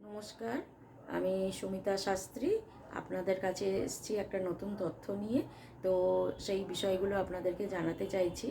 নমস্কার আমি সুমিতা শাস্ত্রী আপনাদের কাছে এসেছি একটা নতুন তথ্য নিয়ে। তো সেই বিষয়গুলো আপনাদেরকে জানাতে চাইছি।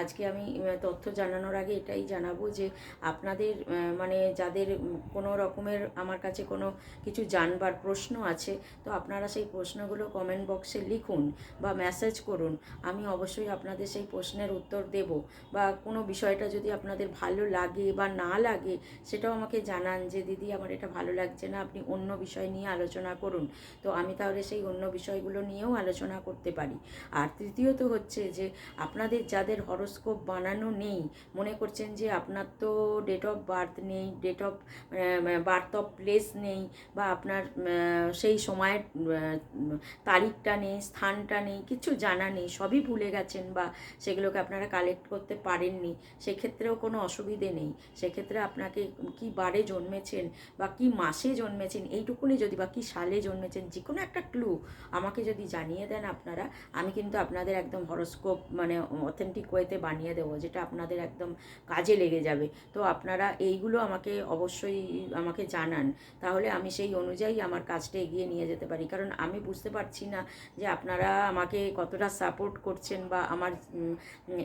আজকে আমি তথ্য জানানোর আগে এটাই জানাব যে আপনাদের মানে যাদের কোনো রকমের আমার কাছে কোনো কিছু জানবার প্রশ্ন আছে, তো আপনারা সেই প্রশ্নগুলো কমেন্ট বক্সে লিখুন বা মেসেজ করুন। আমি অবশ্যই আপনাদের সেই প্রশ্নের উত্তর দেব বা কোনো বিষয়টা যদি আপনাদের ভালো লাগে বা না লাগে, সেটাও আমাকে জানান যে, দিদি, আমার এটা ভালো লাগছে না। আপনি অন্য বিষয় নিয়ে আলোচনা করুন। তো আমি তাহলে সেই অন্য বিষয়গুলো নিয়েও আলোচনা করতে পারি। আর তৃতীয়ত হচ্ছে যে, আপনাদের যাদের হরস্কোপ বানানো নেই, মনে করছেন যে আপনার তো ডেট অফ বার্থ নেই date of birth of place নেই বা আপনার সেই সময়ের তারিখটা নেই, স্থানটা নেই, কিছু জানা নেই, সবই ভুলে গেছেন বা সেগুলোকে আপনারা কালেক্ট করতে পারেননি, সেক্ষেত্রেও কোনো অসুবিধে নেই। সেক্ষেত্রে আপনাকে কি বারে জন্মেছেন বা কি মাসে জন্মেছেন, এইটুকুনি যদি বা কি সালে জন্মেছেন যে কোনো একটা ক্লু আমাকে যদি জানিয়ে দেন আপনারা, আমি কিন্তু আপনাদের একদম হরস্কোপ মানে অথেন্টিক ওয়েতে বানিয়ে দেবো, যেটা আপনাদের একদম কাজে লেগে যাবে। তো আপনারা এইগুলো আমাকে অবশ্যই আমাকে জানান। তাহলে আমি সেই অনুযায়ী আমার কাজটা এগিয়ে নিয়ে যেতে পারি। কারণ আমি বুঝতে পারছি না যে আপনারা আমাকে কতটা সাপোর্ট করছেন বা আমার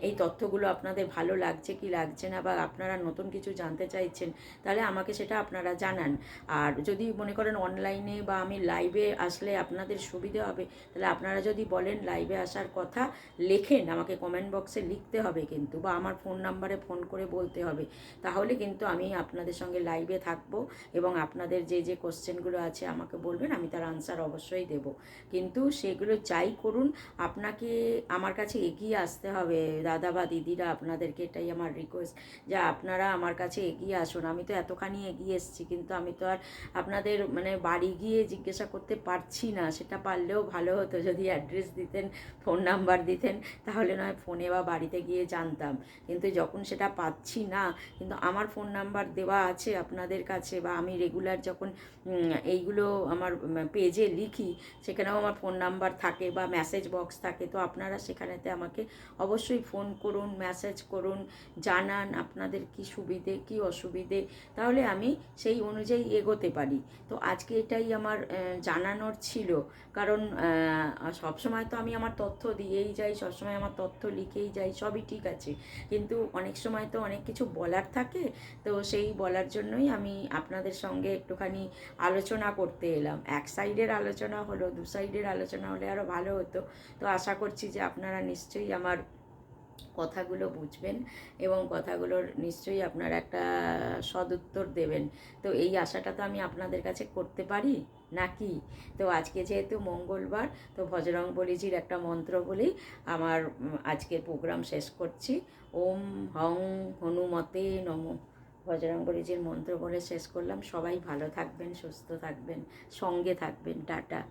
এই তথ্যগুলো আপনাদের ভালো লাগছে কি লাগছে না, বা আপনারা নতুন কিছু জানতে চাইছেন, তাহলে আমাকে সেটা আপনারা জানান। আর যদি মনে করেন অনলাইনে বা আমি লাইভে আসলে আপনাদের সুবিধে হবে। তাহলে আপনারা যদি বলেন লাইভে আসার কথা, লেখেন, আমাকে কমেন্ট বক্সে লিখতে হবে কিন্তু, বা আমার ফোন নাম্বারে ফোন করে বলতে হবে। তাহলে কিন্তু আমি আপনাদের সঙ্গে লাইভে থাকব এবং আপনাদের যে যে কোশ্চেনগুলো আছে আমাকে বলবেন, আমি তার আনসার অবশ্যই দেব। কিন্তু সেগুলো যাই করুন, আপনাকে আমার কাছে এগিয়ে আসতে হবে। দাদা বা দিদিরা আপনাদেরকে এটাই আমার রিকোয়েস্ট যে আপনারা আমার কাছে এগিয়ে আসুন। আমি তো এতখানি এগিয়ে এসেছি, কিন্তু আমি তো আর আপনাদের মানে বাড়ি গিয়ে জিজ্ঞাসা করতে পারছি না, সেটা পারলেও ভালো হতো। যদি অ্যাড্রেস দিতেন ফোন নাম্বার দিতেন, তাহলে নয় ফোনে বা বাড়িতে গিয়ে জানতাম। কিন্তু যখন সেটা পাচ্ছি না, কিন্তু আমার ফোন নাম্বার দেওয়া আছে আপনাদের কাছে বা আমি রেগুলার যখন এইগুলো আমার পেজে লিখি, সেখানেও আমার ফোন নাম্বার থাকে বা মেসেজ বক্স থাকে, তো আপনারা সেখানেতে আমাকে অবশ্যই ফোন করুন মেসেজ করুন, জানান আপনাদের কি সুবিধে, কি অসুবিধে, তাহলে আমি সেই অনুযায়ী এগোতে পারি। তো আজকে এটাই আমার জানানোর ছিল। কারণ সবসময় তো আমি আমার তথ্য দিয়েই যাই, সবসময় আমার তথ্য লিখেই যাই, সবই ঠিক আছে। কিন্তু অনেক সময় তো অনেক কিছু বলার থাকে, তো সেই বলার জন্যই আমি আপনাদের সঙ্গে একটুখানি আলোচনা করতে এলাম। এক সাইডের আলোচনা হলো, দু সাইডের আলোচনা হলে আরও ভালো হতো। তো আশা করছি যে আপনারা নিশ্চয়ই আমার কথাগুলো বুঝবেন এবং কথাগুলোর নিশ্চয়ই আপনারা একটা সদুত্তর দেবেন। তো এই আশাটা তো আমি আপনাদের কাছে করতে পারি? নাকি? তো আজকে যেহেতু মঙ্গলবার, তো ভজরং বলিজির একটা মন্ত্র বলেই আমার আজকের প্রোগ্রাম শেষ করছি। ওম হং হনুমতে নম। বজরং বলিজির মন্ত্র বলে শেষ করলাম। সবাই ভালো থাকবেন, সুস্থ থাকবেন, সঙ্গে থাকবেন। টাটা।